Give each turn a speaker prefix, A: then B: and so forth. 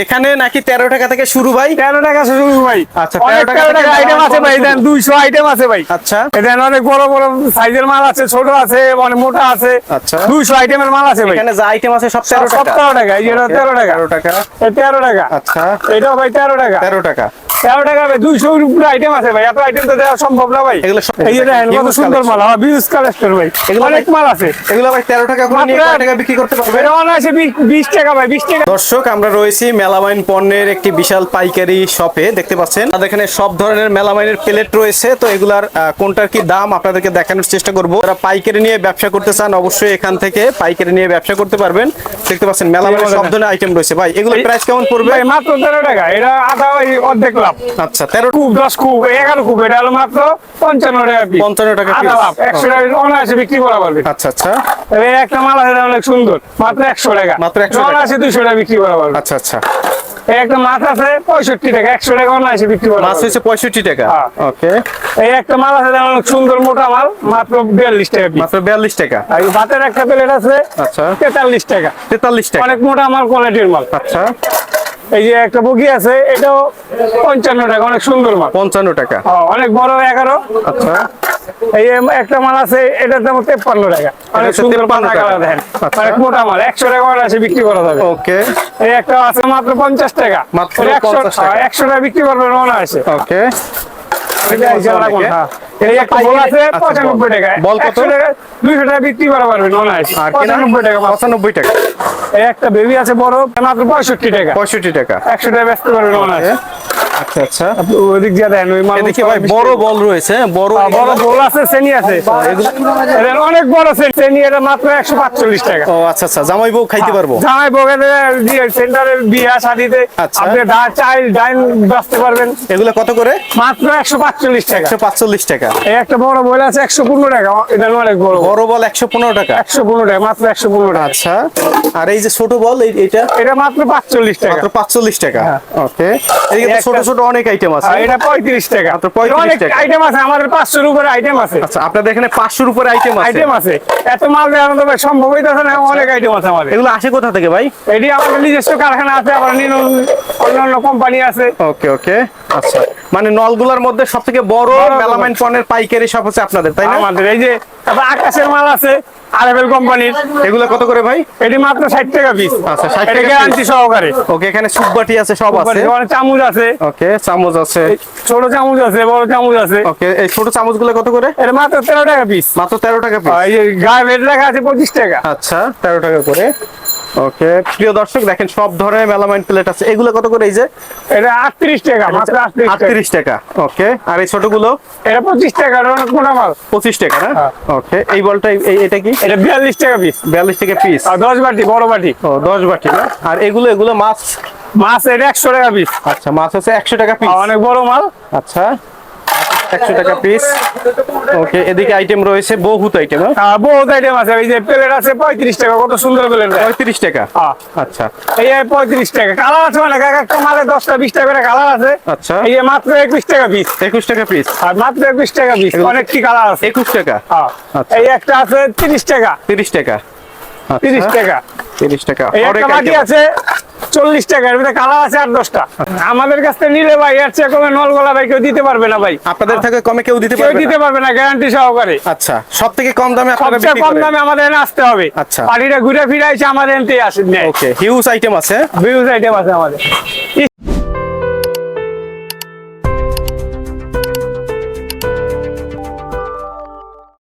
A: এখানে নাকি তেরো টাকা থেকে শুরু ভাই?
B: তেরো টাকা শুরু ভাই।
A: আচ্ছা,
B: অনেক
A: 13 টাকা
B: তেরো টাকা আইটেম আছে ভাই। দেন দুইশো আইটেম আছে ভাই।
A: আচ্ছা।
B: এখানে অনেক বড় বড় সাইজের মাল আছে ছোট আছে অনেক মোটা আছে।
A: আচ্ছা।
B: দুইশো আইটেমের মাল আছে ভাই।
A: এখানে যা আইটেম আছে সব তেরো টাকা।
B: তেরো টাকা এই তেরো টাকা।
A: তেরো টাকা।
B: তেরো টাকা।
A: আচ্ছা।
B: এটাও ভাই তেরো টাকা।
A: তেরো টাকা।
B: তেরো টাকা ভাই দুইশো উপরে আইটেম আছে ভাই এত আইটেম তো দেওয়া সম্ভব না ভাই।
A: এগুলো
B: এই যে দেখেন কত সুন্দর মাল বিউজ কালেক্টর ভাই।
A: এগুলো
B: অনেক মাল আছে।
A: এগুলো ভাই তেরো টাকা করে নিয়ে টাকা বিক্রি করতে পারবে?
B: এটা অনায়াসে বিশ- টাকা ভাই বিশ টাকা।
A: দর্শক আমরা রয়েছি মেলামাইন পণ্যের একটি বিশাল পাইকারি শপে দেখতে পাচ্ছেন? আমাদের এখানে সব ধরনের মেলামাইনের প্লেট রয়েছে তো এগুলার কোনটার কি দাম আপনাদেরকে দেখানোর চেষ্টা করব। যারা পাইকারি নিয়ে ব্যবসা করতে চান অবশ্যই এখান থেকে পাইকারি নিয়ে ব্যবসা করতে পারবেন। দেখতে পাচ্ছেন মেলামাইনের সব ধরনের আইটেম রয়েছে। ভাই এগুলো প্রাইস কেমন পড়বে?
B: মাত্র তেরো টাকা। এটা আধা অর্ধেক লাভ।
A: আচ্ছা তেরো
B: কুব দশ কুব এগারো কুব এটা হলো মাত্র পঞ্চান্ন টাকা piece।
A: 55 টাকা
B: আধা লাভ একশো টাকা অনায়াসে বিক্রি করা পারবে।
A: আচ্ছা আচ্ছা।
B: তবে একটা মাল আছে অনেক সুন্দর মাত্র একশো টাকা।
A: মাত্র 100
B: অনায়াসে দুশো টাকা বিক্রি করা পারবে।
A: আচ্ছা আচ্ছা।
B: একটা মাছ আছে পঁয়ষট্টি টাকা একশো টাকা অনায়াসে বিক্রি করা
A: মাছ
B: পারবে।
A: পঁয়ষট্টি টাকা।
B: হ্যাঁ।
A: ওকে।
B: এই একটা মাল আছে অনেক সুন্দর মোটা মাল মাত্র বিয়াল্লিশ টাকা
A: মাত্র বিয়াল্লিশ টাকা।
B: আর ভাতের একটা প্লেট আছে
A: আচ্ছা।
B: তেতাল্লিশ টাকা।
A: তেতাল্লিশ টাকা।
B: অনেক মোটা মাল কোয়ালিটির মাল।
A: আচ্ছা।
B: এই যে একটা বগি আছে এটাও পঞ্চান্ন টাকা অনেক সুন্দর মাল।
A: পঞ্চান্ন টাকা।
B: অনেক বড় এগারো।
A: আচ্ছা।
B: এই একটা মাল আছে এটার দাম তেপ্পান্ন টাকা। অনেক সুন্দর
A: 53
B: পাতা
A: টাকা।
B: কালার দেখেন।
A: আচ্ছা।
B: অনেক মোটা মাল একশো টাকা আছে বিক্রি করা যাবে।
A: ওকে।
B: এই একটা আছে মাত্র পঞ্চাশ টাকা।
A: মাত্র
B: একশো
A: টাকা।
B: একশো টাকা বিক্রি করবে মনে আছে
A: ওকে।
B: এই একটা বল আছে
A: আচ্ছা,
B: পঁচানব্বই টাকা।
A: বল কত?
B: টাকা দুইশো টাকা বিক্রি করা পারবে মনে আছে পঁচানব্বই টাকা।
A: পঁচানব্বই টাকা।
B: একটা বেবি আছে বড় মাত্র পঁয়ষট্টি টাকা।
A: পঁয়ষট্টি টাকা।
B: একশো টাকা ব্যস্ত পারবে মনে আছে।
A: আচ্ছা আচ্ছা।
B: ওদিক দিয়ে দেন ওই মাল
A: এদিকে ভাই বড় বল রয়েছে হ্যাঁ, বড়
B: হ্যাঁ, বড় গোল আছে শ্রেণি আছে। অনেক বড় শ্রেণি। শ্রেণি এটা মাত্র একশো পাঁচচল্লিশ টাকা।
A: ও আচ্ছা আচ্ছা জামাই বউ খাইতে পারব।
B: জামাই বগের সেন্টারের বিয়া শাদিতে
A: আচ্ছা।
B: আপনি ডা- চাইল ডাইন বাঁচতে পারবেন।
A: এগুলো কত করে?
B: মাত্র একশো পাঁচচল্লিশ টাকা। এই একটা বড় আছে একশো পনেরো টাকা এটা অনেক বড়
A: বড় বল একশো পনেরো টাকা।
B: একশো পনেরো টাকা মাত্র একশো পনেরো টাকা।
A: আচ্ছা আর এই যে ছোট বল এই- এইটা?
B: এটা মাত্র পাঁচচল্লিশ টাকা।
A: মাত্র পাঁচচল্লিশ টাকা।
B: হ্যাঁ।
A: ওকে এদিকে তো
B: একটা-
A: ছোট ছোট অনেক আইটেম আছে।
B: এটা পঁয়ত্রিশ টাকা।
A: মাত্র 35
B: অনেক
A: টাকা।
B: আইটেম আছে আমাদের পাঁচশোর উপরে আইটেম আছে।
A: আচ্ছা আপনাদের এখানে পাঁচশোর উপরে আইটেম আছে।
B: আইটেম আছে। এত মাল দেওয়া তো ভাই সম্ভব হইতেছে না অনেক আইটেম আছে আমাদের।
A: এগুলো আসে কোথা থেকে ভাই?
B: এটি আমাদের নিজস্ব কারখানা আছে আবার অন্যান্য কোম্পানি আছে।
A: ওকে ওকে আচ্ছা মানে নলগুলার মধ্যে সব থেকে বড় মেলামাইন পণ্যের পাইকারি সব হচ্ছে আপনাদের তাই না?
B: আমাদের এই যে তারপর আকাশের মাল আছে আরএফএল কোম্পানির।
A: এগুলো কত করে ভাই?
B: এটি মাত্র ষাট টাকা পিস
A: আচ্ছা, 60 টাকা
B: গ্যারান্টি সহকারে।
A: ওকে এখানে সুপবাটি আছে সব আছে।
B: চামচ আছে।
A: ওকে চামচ আছে।
B: ছোট চামচ আছে বড় চামচ আছে।
A: ওকে এই ছোট চামচগুলো কত করে?
B: এটা মাত্র তেরো টাকা পিস
A: মাত্র তেরো টাকা পিস
B: এই গায়ে রেট রাখা আছে পঁচিশ টাকা।
A: আচ্ছা তেরো টাকা করে। ওকে প্রিয় দর্শক দেখেন সব ধরনের মেলামাইন প্লেট আছে। এগুলো কত করে এই যে?
B: এটা আটত্রিশ টাকা মাত্র আটত্রিশ টাকা।
A: ওকে। আর এই ছোটগুলো?
B: এটা পঁচিশ টাকা এটা অনেক মোটা মাল
A: পঁচিশ টাকা না?
B: হ্যাঁ।
A: ওকে এই বলটা এটা কি?
B: এটা বিয়াল্লিশ টাকা পিস
A: বিয়াল্লিশ টাকা পিস
B: আর দশ বাটি বড় বাটি।
A: ও দশ বাটি না? আর এগুলো এগুলো মাছ?
B: মাছ এটা একশো টাকা পিস
A: আচ্ছা মাছ হচ্ছে একশো টাকা পিস
B: অনেক বড় মাল।
A: আচ্ছা। একশো টাকা পিস ওকে এদিকে আইটেম রয়েছে বহুত আইটেম
B: বহুত আইটেম আছে। এই যে প্লেট আছে পঁয়ত্রিশ টাকা কত সুন্দর প্লেট
A: পঁয়ত্রিশ টাকা? আচ্ছা।
B: এই পঁয়ত্রিশ টাকা। কালার আছে একটা মালে দশটা বিশ টাকা করে কালার আছে।
A: আচ্ছা।
B: এই মাত্র একুশ টাকা পিস
A: একুশ টাকা পিস
B: আর মাত্র একুশ টাকা পিস অনেকটি কালার আছে।
A: একুশ টাকা?
B: হ্যাঁ।
A: আচ্ছা।
B: এই একটা আছে তিরিশ টাকা।
A: তিরিশ টাকা।
B: তিরিশ
A: আচ্ছা,
B: টাকা।
A: তিরিশ টাকা। অনেক
B: আছে চল্লিশ টাকা এর ভিতরে কালার আছে আট দশটা। আমাদের কাছ থেকে নিলে ভাই এর চেয়ে কমে নলগোলা ভাই কেউ দিতে পারবে না ভাই।
A: আপনাদের থেকে কমে কেউ দিতে পারবে
B: দিতে পারবে না গ্যারান্টি সহকারে।
A: আচ্ছা সব থেকে কম দামে
B: সবচেয়ে কম দামে আমাদের এনে আসতে হবে।
A: আচ্ছা।
B: পার্টিটা ঘুরে ফিরে এসে আমাদের এনতেই আসে
A: ওকে হিউজ আইটেম আছে।
B: হিউজ আইটেম আছে আমাদের।